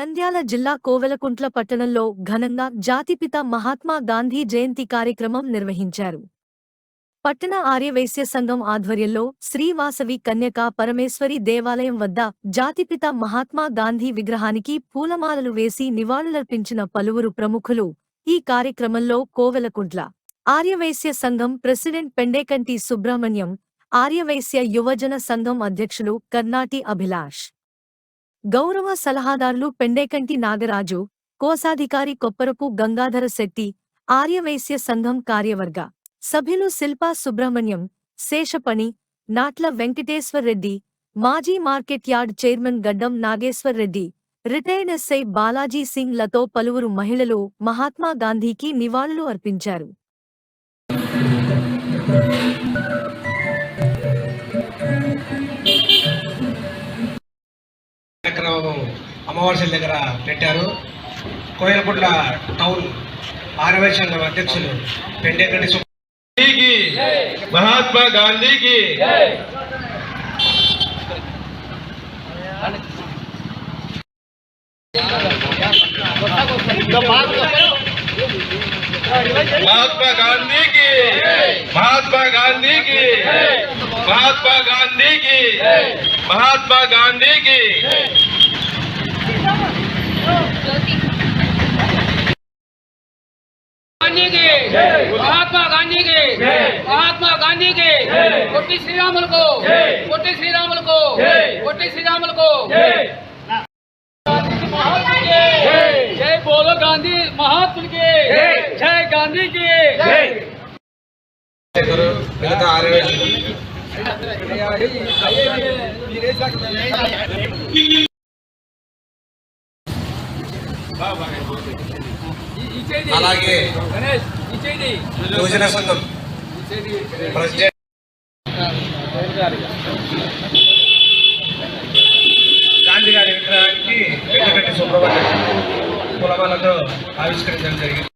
నంద్యాల జిల్లా కోవెలకుంట్ల పట్టణంలో ఘనంగా జాతిపిత మహాత్మా గాంధీ జయంతి కార్యక్రమం నిర్వహించారు. పట్టణ ఆర్యవైశ్య సంఘం ఆధ్వర్యంలో శ్రీవాసవి కన్యకా పరమేశ్వరి దేవాలయం వద్ద జాతిపిత మహాత్మా గాంధీ విగ్రహానికి పూలమాలలు వేసి నివాళులర్పించిన పలువురు ప్రముఖులు ఈ కార్యక్రమంలో కోవెలకుంట్ల ఆర్యవైశ్య సంఘం ప్రెసిడెంట్ పెండేకంటి సుబ్రహ్మణ్యం ఆర్యవైశ్య యువజన సంఘం అధ్యక్షులు కర్నాటి అభిలాష్. గౌరవ సలహాదారులు పెండేకంటి నాగరాజు కోశాధికారి కొప్పరపు గంగాధర శెట్టి ఆర్యవైశ్య సంఘం కార్యవర్గ సభ్యులు శిల్పా సుబ్రహ్మణ్యం శేషపణి నాట్ల వెంకటేశ్వర్ రెడ్డి మాజీ market yard chairman Gaddam Nageshwar Reddy retired SI Balaji సింగ్లతో పలువురు మహిళలు మహాత్మా గాంధీకి నివాళులు అర్పించారు. అమావాస్యల దగ్గర పెట్టారు కోయలకుంట్ల టౌన్ ఆరవై సంఘం అధ్యక్షులు పెండేకంటి సు गांधी की महात्मा गांधी की महात्मा गांधी की महात्मा गांधी की महात्मा गांधी की महात्मा गांधी की गांधी के महात्मा गांधी के महात्मा गांधी के పొట్టి శ్రీరాములకు పొట్టి శ్రీరాములకు పొట్టి శ్రీరాములకు జై బోలో గాంధీ మహాత్ములకి జై గాంధీకి మిగతా ఆరవై అలాగే యువజన సంఘం ప్రెసిడెంట్ గాంధీ గారి విగ్రహానికి పెద్దగట్టి సుబ్రహ్మణ్యం కులమాలతో ఆవిష్కరించడం జరిగింది.